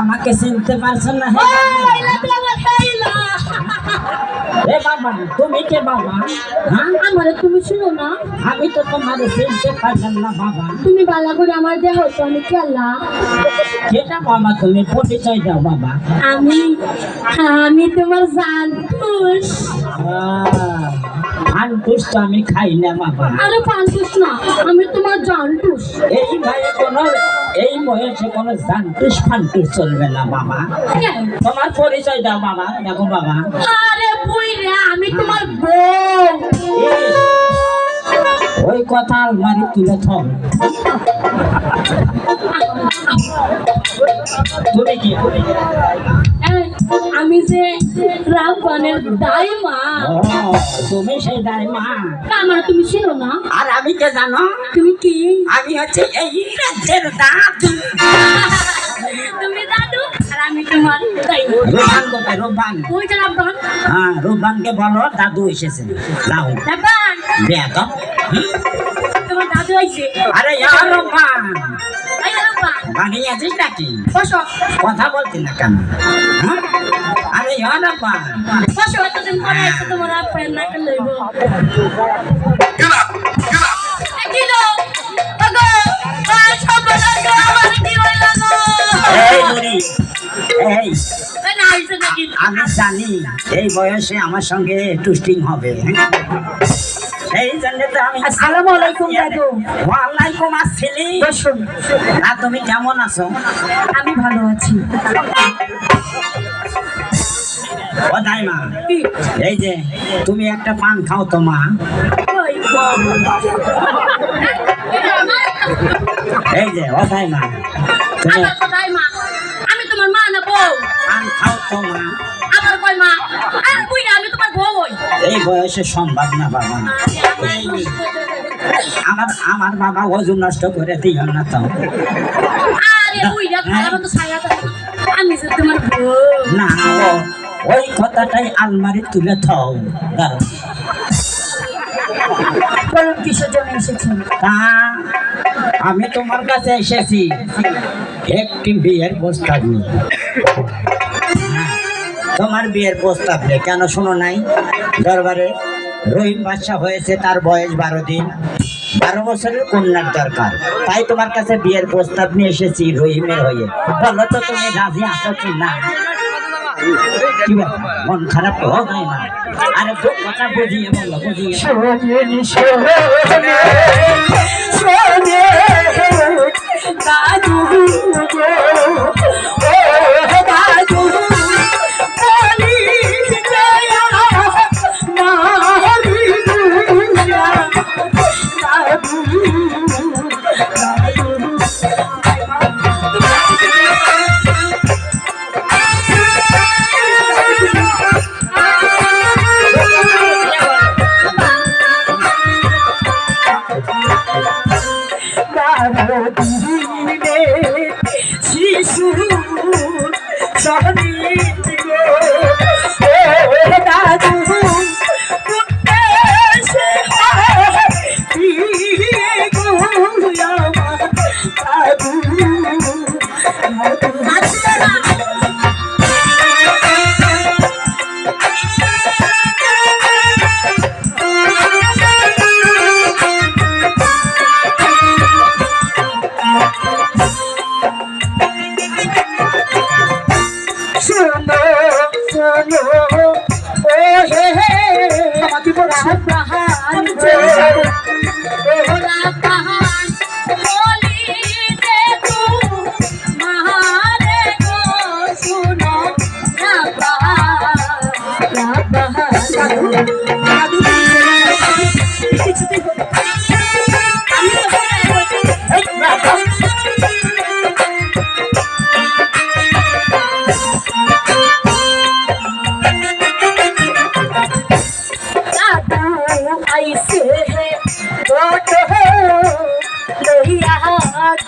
আমাকে চিনতে পারছ না হে বাবা? তুমি কে বাবা? হ্যাঁ? আমারে তুমি শুনো না। আমি তো তোমার চিনতে পারলাম না বাবা। তুমি বালা করে আমার দেহ তো আমি কেটা বাবা তুমি পরিচয় দাও বাবা। আমি আমি তোমার তো আমি খাই না বাবা। আরে পান্তুস না আমি তোমার জানতুস এই কোনো এই বয়সে কোনো জানটুস ফান্টুস চলবে না বাবা। তোমার পরিচয় দাও বাবা দেখো বাবা। আরে বুইরা আমি তোমার বউ। ওই কথা আলমারি তুলে থম তুমি কি? আমি যে রাব্বানের দাইমা। তুমি সেই দাইমা। আমার তুমি ছিল না। আর আমি কে জানো? তুমি কি? আমি হচ্ছে এই রাজ্যের দাদু তুমি দাদু আর আমি তোমার রোবান বলো দাদু এসেছে কথা বলছি না কেন? আরে ইয়ার রোবান বসো এতদিন পরে আইছে তোমার আপ্যায়ন না করলে আমি জানি এই বয়সে আমার সঙ্গে টুস্টিং হবে। এই জন্য তো আমি আসসালামু আলাইকুম দাদু। ওয়ালাইকুম আসসালাম। বসুন আর তুমি কেমন আছো? আমি ভালো আছি। ও দাইমা এই যে তুমি একটা পান খাও তো মা। এই যে ও দাইমা তুমি পান খাও মা আমার আর কই আমি তোমার বউ হই। এই বয়সে সম্ভব না বাবা। আমার আমার বাবা ওজন নষ্ট করে দিও না তো। আরে না খারাপ তো ছায়া আমি যে তোমার বউ। না ওই কথাটাই আলমারি তুলে থাও। দাঁড়াও। বলুন কিসের জন্য এসেছেন তা আমি তোমার কাছে এসেছি। একটি বিয়ের প্রস্তাব নিয়ে। তোমার বিয়ের প্রস্তাব নেই। কেন শোনো নাই? দরবারে রহিম বাদশা হয়েছে, তার বয়স বারো দিন। বারো বছরের কন্যার দরকার। তাই তোমার কাছে বিয়ের প্রস্তাব নিয়ে এসেছি রহিমের হয়ে। বলো তো, তুমি রাজি আছো কি না? কি? মন খারাপ তো হয় না। আরে দু কথা বুঝিয়ে বুঝিয়ে পাহাড় ওরা পাহাড় বলিতে তু মহারে গো শুনো না পাহাড় না পাহাড় Thank you.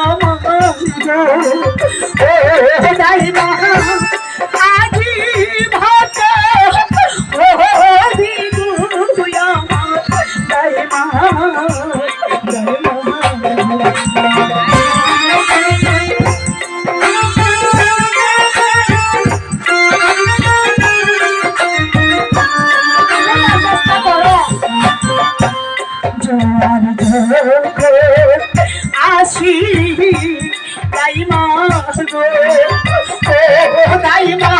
আমার আজ আসি দাইমা গো ও দাইমা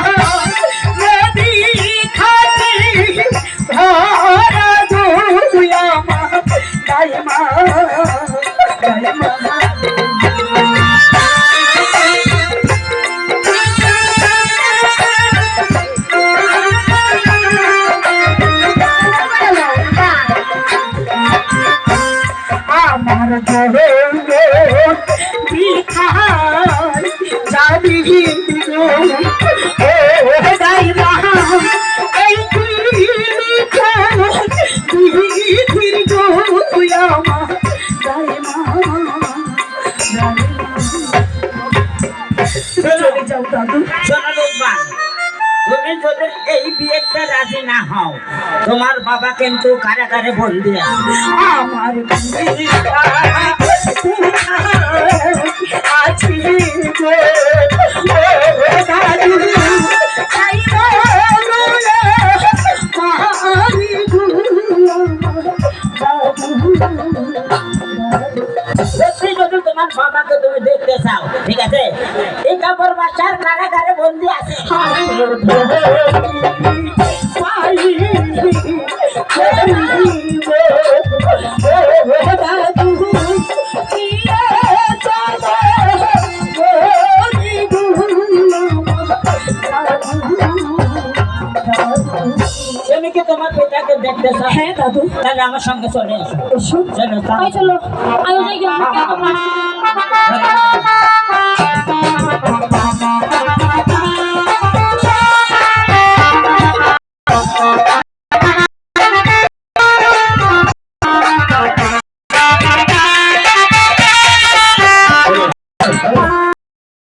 তুমি যদি এই বিয়েতে রাজি না হও তোমার বাবা কিন্তু কারাগারে বন্দি আছে আমার তোমার বাবাকে তুমি দেখতে চাও ঠিক আছে? এই কাপড় বাসার কারাগারে বন্দি আছে। তুমি তোমার পিতাকে দেখতে চাও? হ্যাঁ দাদু। তাহলে আমার সঙ্গে চলে এসো। চলো চলো। আমি